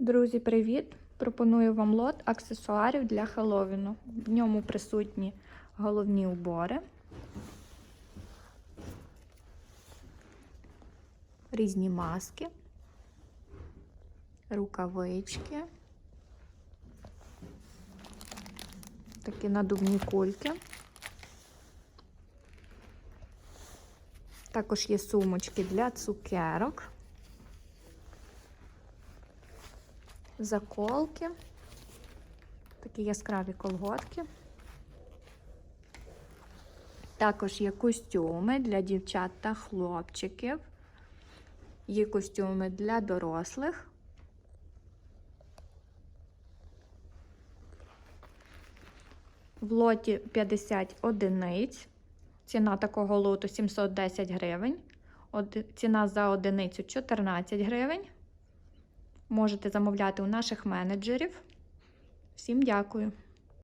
Друзі, привіт! Пропоную вам лот аксесуарів для Хеллоуіну. В ньому присутні головні убори, різні маски, рукавички, такі надувні кульки. Також є сумочки для цукерок. Заколки, такі яскраві колготки. Також є костюми для дівчат та хлопчиків, є костюми для дорослих. В лоті 50 одиниць. Ціна такого лоту 710 гривень. Ціна за одиницю 14 гривень. Можете замовляти у наших менеджерів. Всім дякую!